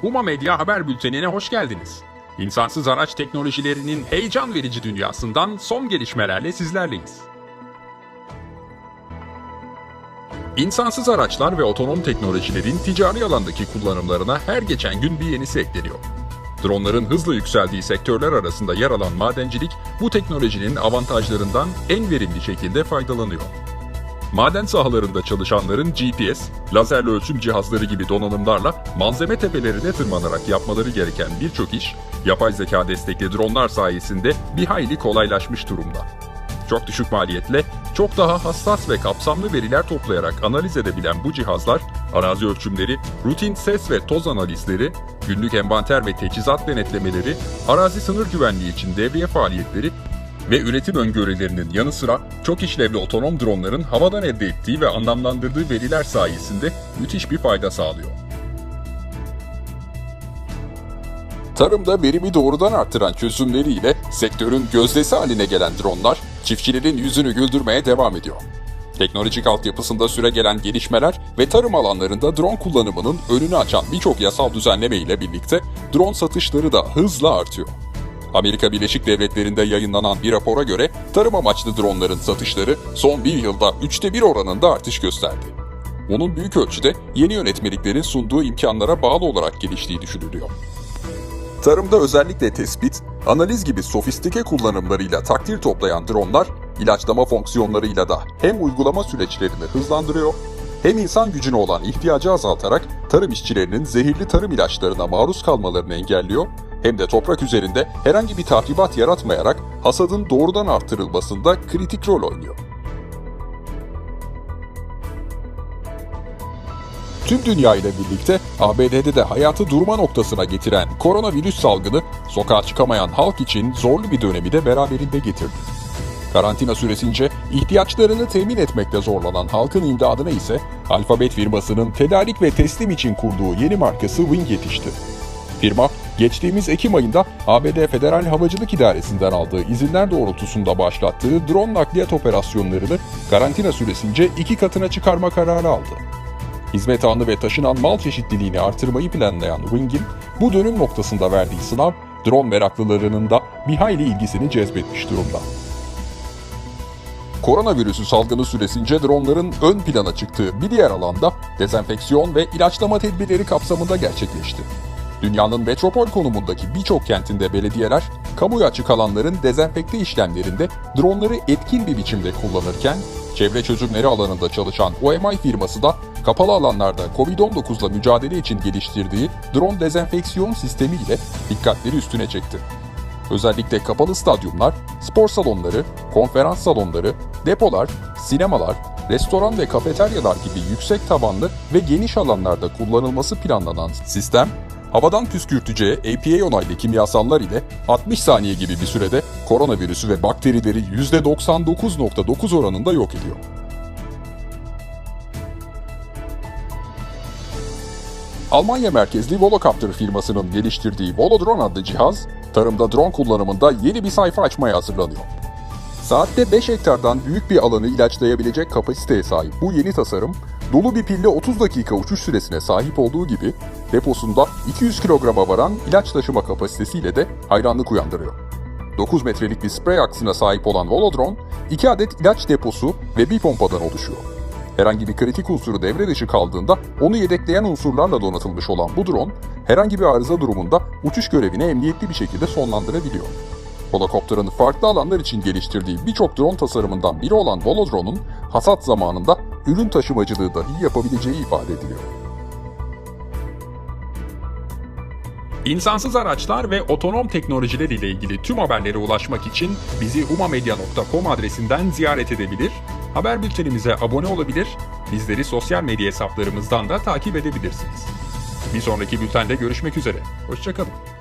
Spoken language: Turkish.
Huma Medya Haber Bülteni'ne hoş geldiniz. İnsansız araç teknolojilerinin heyecan verici dünyasından son gelişmelerle sizlerleyiz. İnsansız araçlar ve otonom teknolojilerin ticari alandaki kullanımlarına her geçen gün bir yenisi ekleniyor. Dronların hızla yükseldiği sektörler arasında yer alan madencilik bu teknolojinin avantajlarından en verimli şekilde faydalanıyor. Maden sahalarında çalışanların GPS, lazerli ölçüm cihazları gibi donanımlarla malzeme tepelerine tırmanarak yapmaları gereken birçok iş, yapay zeka destekli dronlar sayesinde bir hayli kolaylaşmış durumda. Çok düşük maliyetle, çok daha hassas ve kapsamlı veriler toplayarak analiz edebilen bu cihazlar, arazi ölçümleri, rutin ses ve toz analizleri, günlük envanter ve teçhizat denetlemeleri, arazi sınır güvenliği için devriye faaliyetleri ve üretim öngörülerinin yanı sıra çok işlevli otonom dronların havadan elde ettiği ve anlamlandırdığı veriler sayesinde müthiş bir fayda sağlıyor. Tarımda verimi doğrudan arttıran çözümleriyle sektörün gözdesi haline gelen dronlar çiftçilerin yüzünü güldürmeye devam ediyor. Teknolojik altyapısında süre gelen gelişmeler ve tarım alanlarında drone kullanımının önünü açan birçok yasal düzenleme ile birlikte drone satışları da hızla artıyor. Amerika Birleşik Devletleri'nde yayınlanan bir rapora göre tarım amaçlı dronların satışları son bir yılda üçte bir oranında artış gösterdi. Bunun büyük ölçüde yeni yönetmeliklerin sunduğu imkanlara bağlı olarak geliştiği düşünülüyor. Tarımda özellikle tespit, analiz gibi sofistike kullanımlarıyla takdir toplayan dronlar, ilaçlama fonksiyonlarıyla da hem uygulama süreçlerini hızlandırıyor, hem insan gücüne olan ihtiyacı azaltarak tarım işçilerinin zehirli tarım ilaçlarına maruz kalmalarını engelliyor, hem de toprak üzerinde herhangi bir tahribat yaratmayarak hasadın doğrudan artırılmasında kritik rol oynuyor. Tüm dünya ile birlikte ABD'de de hayatı durma noktasına getiren koronavirüs salgını sokağa çıkamayan halk için zorlu bir dönemi de beraberinde getirdi. Karantina süresince ihtiyaçlarını temin etmekte zorlanan halkın imdadına ise Alphabet firmasının tedarik ve teslim için kurduğu yeni markası Wing yetişti. Firma, geçtiğimiz Ekim ayında ABD Federal Havacılık İdaresi'nden aldığı izinler doğrultusunda başlattığı drone nakliyat operasyonlarını karantina süresince iki katına çıkarma kararı aldı. Hizmet anı ve taşınan mal çeşitliliğini artırmayı planlayan Wing'in bu dönüm noktasında verdiği sınav, drone meraklılarının da bir hayli ilgisini cezbetmiş durumda. Koronavirüsü salgını süresince dronların ön plana çıktığı bir diğer alanda dezenfeksiyon ve ilaçlama tedbirleri kapsamında gerçekleşti. Dünyanın metropol konumundaki birçok kentinde belediyeler, kamuya açık alanların dezenfekte işlemlerinde dronları etkin bir biçimde kullanırken, çevre çözümleri alanında çalışan OMI firması da kapalı alanlarda Covid-19 ile mücadele için geliştirdiği drone dezenfeksiyon sistemi ile dikkatleri üstüne çekti. Özellikle kapalı stadyumlar, spor salonları, konferans salonları, depolar, sinemalar, restoran ve kafeteryalar gibi yüksek tabanlı ve geniş alanlarda kullanılması planlanan sistem, havadan püskürteceği APA onaylı kimyasallar ile 60 saniye gibi bir sürede koronavirüsü ve bakterileri %99.9 oranında yok ediyor. Almanya merkezli Volocopter firmasının geliştirdiği Volodrone adlı cihaz, tarımda drone kullanımında yeni bir sayfa açmaya hazırlanıyor. Saatte 5 hektardan büyük bir alanı ilaçlayabilecek kapasiteye sahip bu yeni tasarım, dolu bir pille 30 dakika uçuş süresine sahip olduğu gibi deposunda 200 kilograma varan ilaç taşıma kapasitesiyle de hayranlık uyandırıyor. 9 metrelik bir sprey aksına sahip olan Volodrone, 2 adet ilaç deposu ve bir pompadan oluşuyor. Herhangi bir kritik unsuru devre dışı kaldığında onu yedekleyen unsurlarla donatılmış olan bu drone, herhangi bir arıza durumunda uçuş görevini emniyetli bir şekilde sonlandırabiliyor. Volocopter'ın farklı alanlar için geliştirdiği birçok drone tasarımından biri olan Volodrone'un hasat zamanında ürün taşımacılığı dahi yapabileceği ifade ediliyor. İnsansız araçlar ve otonom teknolojiler ile ilgili tüm haberlere ulaşmak için bizi umamedya.com adresinden ziyaret edebilir, haber bültenimize abone olabilir, bizleri sosyal medya hesaplarımızdan da takip edebilirsiniz. Bir sonraki bültende görüşmek üzere. Hoşçakalın.